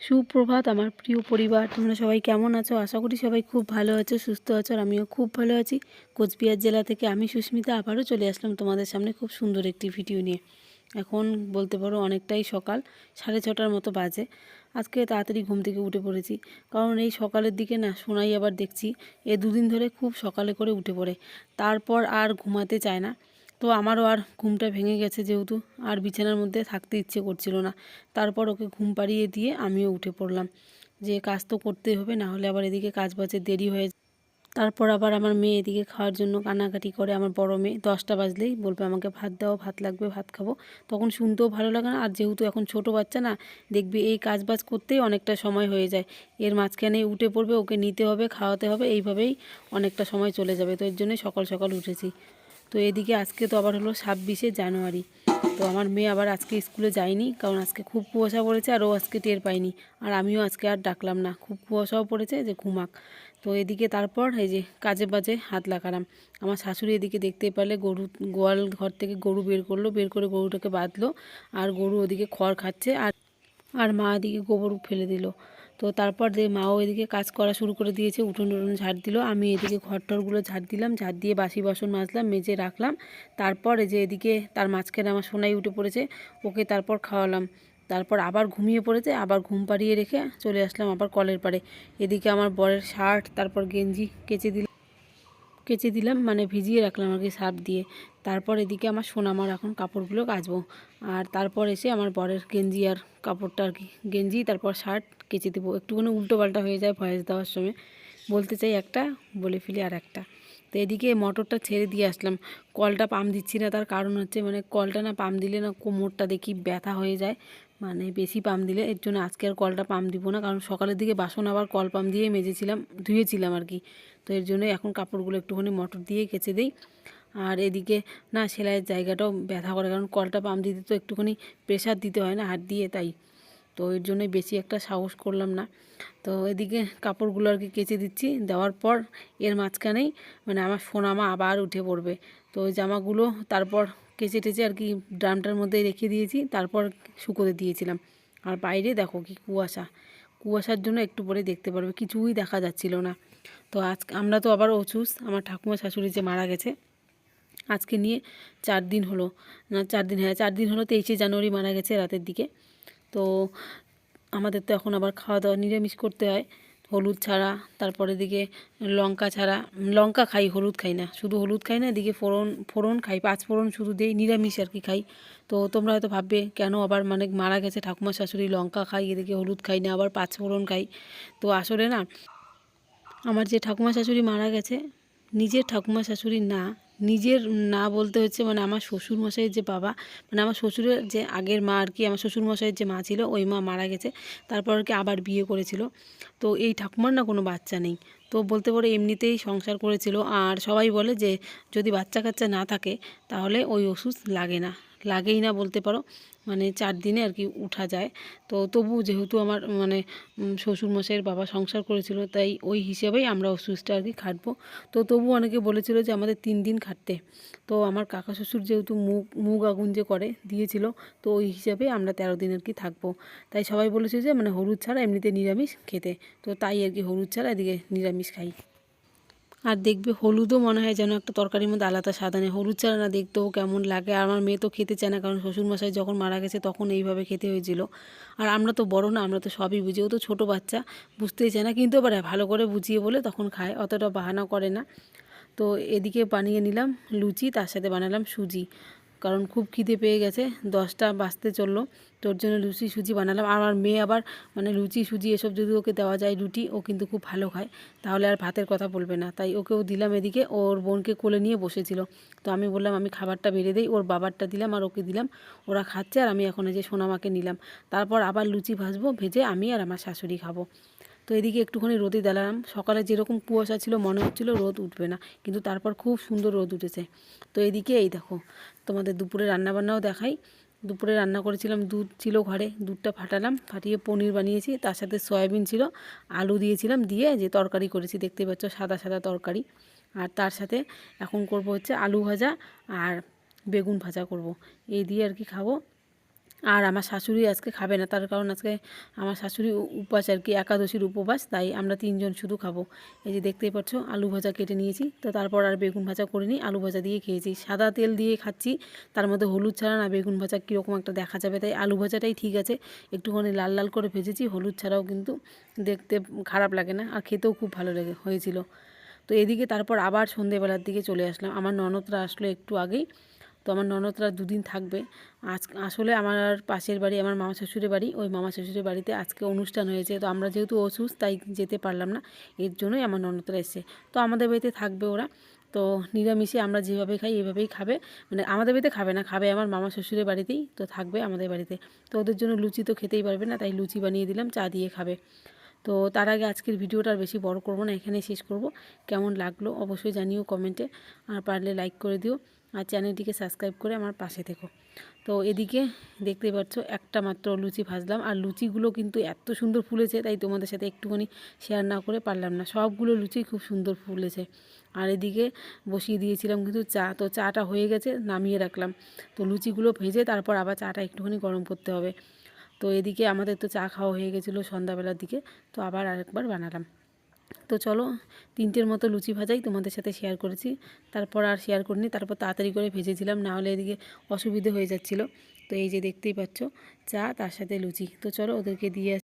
সুপ্রভাত আমার প্রিয় পরিবার। তোমরা সবাই কেমন আছো? আশা করি সবাই খুব ভালো আছো, সুস্থ আছো, আর আমিও খুব ভালো আছি। কোচবিহার জেলা থেকে আমি সুস্মিতা আবারও চলে আসলাম তোমাদের সামনে খুব সুন্দর একটি ভিডিও নিয়ে। এখন বলতে পারো অনেকটাই সকাল, সাড়ে ছটার মতো বাজে। আজকে তাড়াতাড়ি ঘুম থেকে উঠে পড়েছি। কারণ এই সকালের দিকে না শোনাই আবার দেখছি, এ দুদিন ধরে খুব সকালে করে উঠে পড়ে। তারপর আর ঘুমাতে চায় না। তো আমারও আর ঘুমটা ভেঙে গেছে যেহেতু, আর বিছানার মধ্যে থাকতে ইচ্ছে করছিল না। তারপর ওকে ঘুম পাড়িয়ে দিয়ে আমিও উঠে পড়লাম। যে কাজ তো করতেই হবে, না হলে আবার এদিকে কাজ বাজে, দেরি হয়ে তারপর আবার আমার মেয়ে এদিকে খাওয়ার জন্য কান্নাকাটি করে। আমার বড় মেয়ে দশটা বাজলেই বলবে, আমাকে ভাত দাও, ভাত লাগবে, ভাত খাব। তখন শুনতেও ভালো লাগে না। আর যেহেতু এখন ছোট বাচ্চা না, দেখবি এই কাজ বাজ করতেই অনেকটা সময় হয়ে যায়। এর মাঝখানে উঠে পড়বে, ওকে নিতে হবে, খাওয়াতে হবে, এইভাবেই অনেকটা সময় চলে যাবে। তো এর জন্যই সকাল সকাল উঠেছি। তো এদিকে আজকে তো আবার হলো ছাব্বিশে জানুয়ারি। তো আমার মেয়ে আবার আজকে স্কুলে যায়নি, কারণ আজকে খুব কুয়াশা পড়েছে আর ও আজকে টের পায়নি। আর আমিও আজকে আর ডাকলাম না, খুব কুয়াশাও পড়েছে যে ঘুমাক। তো এদিকে তারপর এই যে কাজে বাজে হাত লাগালাম। আমার শাশুড়ি এদিকে দেখতে পারলে গরু, গোয়াল ঘর থেকে গরু বের করল, বের করে গরুটাকে বাঁধলো। আর গরু ওদিকে খড় খাচ্ছে আর আর মা এদিকে গোবর ফেলে দিল। তো তারপর যে মাও এদিকে কাজ করা শুরু করে দিয়েছে, উঠোন উঠোন ঝাড় দিল। আমি এদিকে ঘর টরগুলো ঝাড় দিলাম, ঝাড় দিয়ে বাসি বাসন মাজলাম, মেজে রাখলাম। তারপর যে এদিকে তার মাঝখানে আমার সোনাই উঠে পড়েছে, ওকে তারপর খাওয়ালাম। তারপর আবার ঘুমিয়ে পড়েছে, আবার ঘুম পাড়িয়ে রেখে চলে আসলাম আবার কলের পাড়ে। এদিকে আমার বরের শার্ট, তারপর গেঞ্জি কেচে দিলাম। কেচে দিলাম মানে ভিজিয়ে রাখলাম আর কি সার্ফ দিয়ে। তারপর এদিকে আমার সোনামার এখন কাপড়গুলো কাচবো। আর তারপর এসে আমার বরের গেঞ্জি আর কাপড়টা আর কি, গেঞ্জি, তারপর শার্ট কেচে দেবো। একটুখানি উল্টো পাল্টা হয়ে যায় ভয়েস দেওয়ার সময়। বলতে চাই একটা, বলে ফেলি আর একটা। তো এদিকে মোটরটা ছেড়ে দিয়ে আসলাম। কলটা পাম দিচ্ছি না, তার কারণ হচ্ছে মানে কলটা না পাম দিলে না কোমরটা দেখি ব্যথা হয়ে যায়। মানে বেশি পাম দিলে, এর জন্য আজকে আর কলটা পাম্প দিব না। কারণ সকালের দিকে বাসন আবার কল পাম্প দিয়ে মেজেছিলাম, ধুয়েছিলাম আর কি। তো এর জন্য এখন কাপড়গুলো একটুখানি মোটর দিয়ে কেচে দিই। আর এদিকে না, সেলাইয়ের জায়গাটাও ব্যথা করে, কারণ কলটা পাম্প দিতে তো একটুখানি প্রেশার দিতে হয় না, হাত দিয়ে তাই। তো এর জন্যই বেশি একটা সাহস করলাম না। তো এদিকে কাপড়গুলো আর কি কেচে দিচ্ছি, দেওয়ার পর এর মাঝখানেই মানে আমার সোনামা আবার উঠে পড়বে। তো ওই জামাগুলো তারপর কেচে টেচে আর কি ড্রামটার মধ্যে রেখে দিয়েছি, তারপর শুকোতে দিয়েছিলাম। আর বাইরে দেখো কি কুয়াশা। কুয়াশার জন্য একটু পরে দেখতে পারবে, কিছুই দেখা যাচ্ছিল না। তো আজ আমরা তো আবার অচুস আমার ঠাকুমা শাশুড়ি যে মারা গেছে, আজকে নিয়ে চার দিন হলো। না, চার দিন হ্যাঁ চার দিন হলো, তেইশে জানুয়ারি মারা গেছে রাতের দিকে। তো আমাদের তো এখন আবার খাওয়া দাওয়া নিরামিষ করতে হয়। হলুদ ছাড়া, তারপরে দিকে লঙ্কা ছাড়া, লঙ্কা খাই, হলুদ খাই না, শুধু হলুদ খাই না, এদিকে ফোড়ন ফোড়ন খাই, পাঁচ ফোড়ন শুধু দিই, নিরামিষ আর কি খাই। তো তোমরা হয়তো ভাববে, কেন আবার মানে মারা গেছে ঠাকুমা শাশুড়ি, লঙ্কা খাই, এদিকে হলুদ খাই না, আবার পাঁচ ফোড়ন খাই। তো আসলে না, আমার যে ঠাকুমা শাশুড়ি মারা গেছে, নিজের ঠাকুমা শাশুড়ি না নিজের না বলতে হচ্ছে মানে আমার শ্বশুরমশাইয়ের যে বাবা মানে আমার শ্বশুরের যে আগের মা আর কি, আমার শ্বশুরমশাইয়ের যে মা ছিল, ওই মা মারা গেছে। তারপর আর কি আবার বিয়ে করেছিল। তো এই ঠাকুমার না কোনো বাচ্চা নেই। তো বলতে পারে এমনিতেই সংসার করেছিল। আর সবাই বলে যে, যদি বাচ্চা কাচ্চা না থাকে, তাহলে ওই ওষুধ লাগে না। লাগেই না বলতে পারো। মানে চার দিনে আর কি উঠা যায়। তো তবু যেহেতু আমার মানে শ্বশুরমশাইয়ের বাবা সংসার করেছিল, তাই ওই হিসেবেই আমরা ওষুধটা আর কি খাটবো। তো তবু অনেকে বলেছিল যে আমাদের তিন দিন খাটতে। তো আমার কাকা শ্বশুর যেহেতু মুখ মুখ আগুন যে করে, দিয়েছিল, তো ওই হিসাবে আমরা তেরো দিন আর কি থাকব। তাই সবাই বলেছে যে মানে হলুদ ছাড়া এমনিতে নিরামিষ খেতে। তো তাই আর কি হলুদ ছাড়া এদিকে নিরামিষ খাই। আর দেখবে হলুদও মনে হয় যেন একটা তরকারির মধ্যে আলাদা সাদা নেই হলুদ ছাড়া না দেখতেও কেমন লাগে। আর আমার মেয়ে তো খেতে চায় না, কারণ শ্বশুরমশাই যখন মারা গেছে তখন এইভাবে খেতে হয়েছিল। আর আমরা তো বড় না, আমরা তো সবই বুঝি। ও তো ছোটো বাচ্চা, বুঝতেই চায় না। কিন্তু এবার ভালো করে বুঝিয়ে বলে তখন খায়, অতটা বাহানা করে না। তো এদিকে বানিয়ে নিলাম লুচি, তার সাথে বানালাম সুজি। কারণ খুব খিদে পেয়ে গেছে। দশটা বাজতে চলল। তোর জন্য লুচি সুজি বানালাম। আর আমার মেয়ে আবার মানে লুচি, সুজি এসব যদি ওকে দেওয়া যায় রুটি, ও কিন্তু খুব ভালো খায়। তাহলে আর ভাতের কথা বলবে না। তাই ওকেও দিলাম এদিকে। ওর বোনকে কোলে নিয়ে বসেছিল। তো আমি বললাম, আমি খাবারটা বেড়ে দিই। ওর বাবারটা দিলাম আর ওকে দিলাম। ওরা খাচ্ছে আর আমি এখন এই যে সোনামাকে নিলাম। তারপর আবার লুচি ভাজবো, ভেজে আমি আর আমার শাশুড়ি খাব। তো এদিকে একটুখানি রোদে দাঁড়ালাম। সকালে যেরকম কুয়াশা ছিল, মনে হচ্ছিল রোদ উঠবে না। কিন্তু তারপর খুব সুন্দর রোদ উঠেছে। তো এদিকে এই দেখো, তোমাদের দুপুরে রান্নাবান্নাও দেখাই। দুপুরে রান্না করেছিলাম, দুধ ছিল ঘরে, দুধটা ফাটালাম, ফাটিয়ে পনির বানিয়েছি। তার সাথে সয়াবিন ছিল, আলু দিয়েছিলাম দিয়ে যে তরকারি করেছি, দেখতে পাচ্ছ সাদা সাদা তরকারি। আর তার সাথে এখন করব হচ্ছে আলু ভাজা আর বেগুন ভাজা করব। এই দিয়ে আর কি খাব। আর আমার শাশুড়ি আজকে খাবে না, তার কারণ আজকে আমার শাশুড়ি উপবাস আর কি, একাদশীর উপবাস তাই আমরা তিনজন শুধু খাব। এই যে দেখতেই পাচ্ছ, আলু ভাজা কেটে নিয়েছি, তো তারপর আর বেগুন ভাজা করিনি আলু ভাজা দিয়ে খেয়েছি। সাদা তেল দিয়ে খাচ্ছি, তার মধ্যে হলুদ ছাড়া না বেগুন ভাজা কীরকম একটা দেখা যাবে, তাই আলু ভাজাটাই ঠিক আছে। একটুখানি লাল লাল করে ভেজেছি, হলুদ ছাড়াও কিন্তু দেখতে খারাপ লাগে না, আর খেতেও খুব ভালো লেগে, হয়েছিল। তো এদিকে তারপর আবার সন্ধেবেলার দিকে চলে আসলাম, আমার ননদরা আসলো একটু আগেই তো আমার ননদরা দুদিন থাকবে। আজ আসলে আমার পাশের বাড়ি, আমার মামা শ্বশুরের বাড়ি, ওই মামা শ্বশুরের বাড়িতে আজকে অনুষ্ঠান হয়েছে। তো আমরা যেহেতু অসুস্থ, তাই যেতে পারলাম না। এর জন্যই আমার ননদরা এসেছে। তো আমাদের বাড়িতে থাকবে ওরা। তো নিরামিষে আমরা যেভাবে খাই, এভাবেই খাবে। মানে আমাদের বাড়িতে খাবে না, খাবে আমার মামা শ্বশুরের বাড়িতেই তো থাকবে আমাদের বাড়িতে। তো ওদের জন্য লুচি তো খেতেই পারবে না, তাই লুচি বানিয়ে দিলাম, চা দিয়ে খাবে। তো তার আগে আজকের ভিডিওটা আর বেশি বড় করব না এখানে শেষ করব। কেমন লাগল অবশ্যই জানিও কমেন্টে। আর পারলে লাইক করে দিও। আর চ্যানেলটিকে সাবস্ক্রাইব করে আমার পাশে থেকো। তো এদিকে দেখতেই পাচ্ছ, একটা মাত্র লুচি ভাজলাম। আর লুচিগুলো কিন্তু এত সুন্দর ফুলেছে, তাই তোমাদের সাথে একটুখানি শেয়ার না করে পারলাম না। সবগুলো লুচি খুব সুন্দর ফুলেছে। আর এদিকে বসিয়ে দিয়েছিলাম কিন্তু চা। তো চাটা হয়ে গেছে, নামিয়ে রাখলাম। তো লুচিগুলো ভেজে তারপর আবার চাটা একটুখানি গরম করতে হবে। তো এদিকে আমাদের তো চা খাওয়া হয়ে গেছিল সন্ধ্যাবেলার দিকে। তো আবার আরেকবার বানালাম। তো চলো, তিনটের মতো লুচি ভাজাই তোমাদের সাথে শেয়ার করেছি। তারপর আর শেয়ার করিনি, তারপর তাড়াতাড়ি করে ভেজেছিলাম, না হলে এদিকে অসুবিধে হয়ে যাচ্ছিল। তো এই যে দেখতেই পাচ্ছ, চা, তার সাথে লুচি। তো চলো ওদেরকে দিয়ে